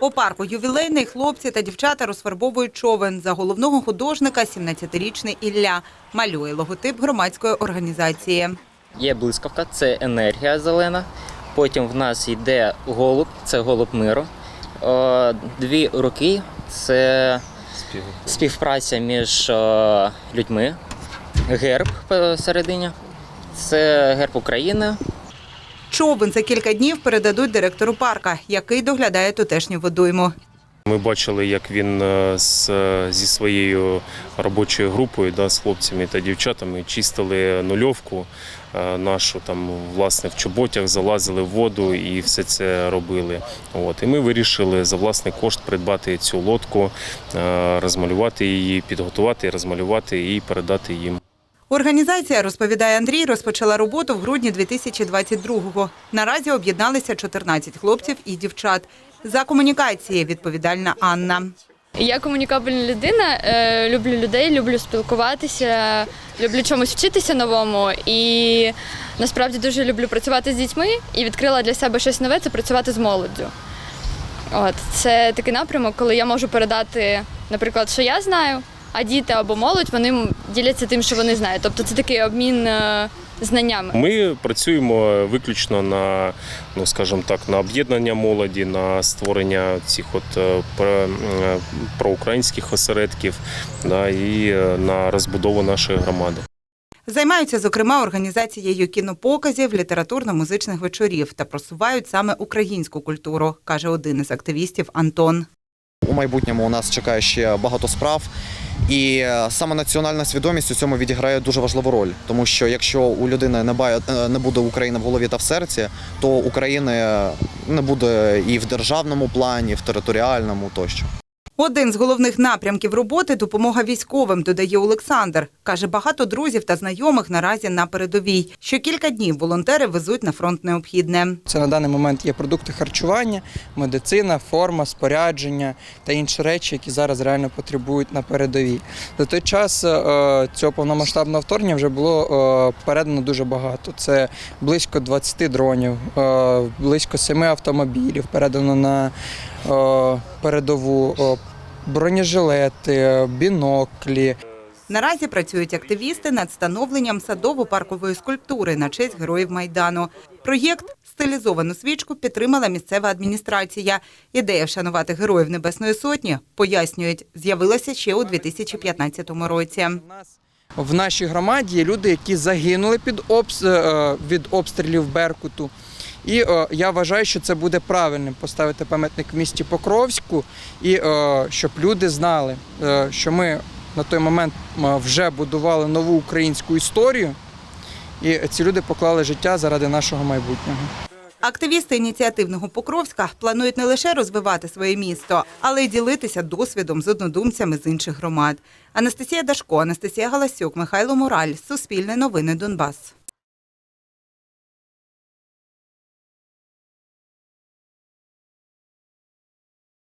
У парку ювілейний хлопці та дівчата розфарбовують човен. За головного художника 17-річний Ілля малює логотип громадської організації. Є блискавка, це енергія зелена. Потім в нас йде голуб, це голуб миру. Е, Дві руки це співпраця між е, людьми. Герб посередині. Це герб України. Човен за кілька днів передадуть директору парка, який доглядає тутешню водойму. Ми бачили, як він е, з, зі своєю робочою групою, да, з хлопцями та дівчатами чистили нульовку е, нашу, там, власне, в чоботях залазили в воду і все це робили. От. І ми вирішили за власний кошт придбати цю лодку, е, розмалювати її, підготувати, розмалювати і передати їм. Організація, розповідає Андрій, розпочала роботу в грудні 2022-го. Наразі об'єдналися 14 хлопців і дівчат. За комунікації відповідальна Анна. Я комунікабельна людина, е, люблю людей, люблю спілкуватися, люблю чомусь вчитися новому і насправді дуже люблю працювати з дітьми і відкрила для себе щось нове це працювати з молоддю. От це такий напрямок, коли я можу передати, наприклад, що я знаю, а діти або молодь вони діляться тим, що вони знають. Тобто це такий обмін е, знаннями. Ми працюємо виключно на, ну скажімо так, на об'єднання молоді, на створення цих от е, про- е, проукраїнських осередків да, і на розбудову нашої громади. Займаються, зокрема, організацією кінопоказів, літературно-музичних вечорів та просувають саме українську культуру, каже один із активістів Антон. Майбутньому у нас чекає ще багато справ. І е, саме національна свідомість у цьому відіграє дуже важливу роль, тому що якщо у людини не е, буде України в голові та в серці, то України не буде і в державному плані, і в територіальному тощо. Один з головних напрямків роботи допомога військовим, додає Олександр. Каже, багато друзів та знайомих наразі на передовій. Що кілька днів волонтери везуть на фронт необхідне. Це на даний момент є продукти харчування, медицина, форма, спорядження та інші речі, які зараз реально потребують на передовій. За той час е, цього повномасштабного вторгнення вже було е, передано дуже багато. Це близько 20 дронів, е, близько 7 автомобілів передано на передову. Бронежилети, біноклі, Наразі працюють активісти над встановленням садово-паркової скульптури на честь героїв Майдану. Проєкт стилізовану свічку підтримала місцева адміністрація. Ідея вшанувати героїв Небесної Сотні, пояснюють, з'явилася ще у 2015 році. В нашій громаді є люди, які загинули під обс... е, від обстрілів Беркуту. І е, я вважаю, що це буде правильним поставити пам'ятник в місті Покровську, і е, щоб люди знали, е, що ми на той момент вже будували нову українську історію, і ці люди поклали життя заради нашого майбутнього. Активісти ініціативного Покровська планують не лише розвивати своє місто, але й ділитися досвідом з однодумцями з інших громад. Анастасія Дашко, Анастасія Галасюк, Михайло Мораль. Суспільне новини Донбас.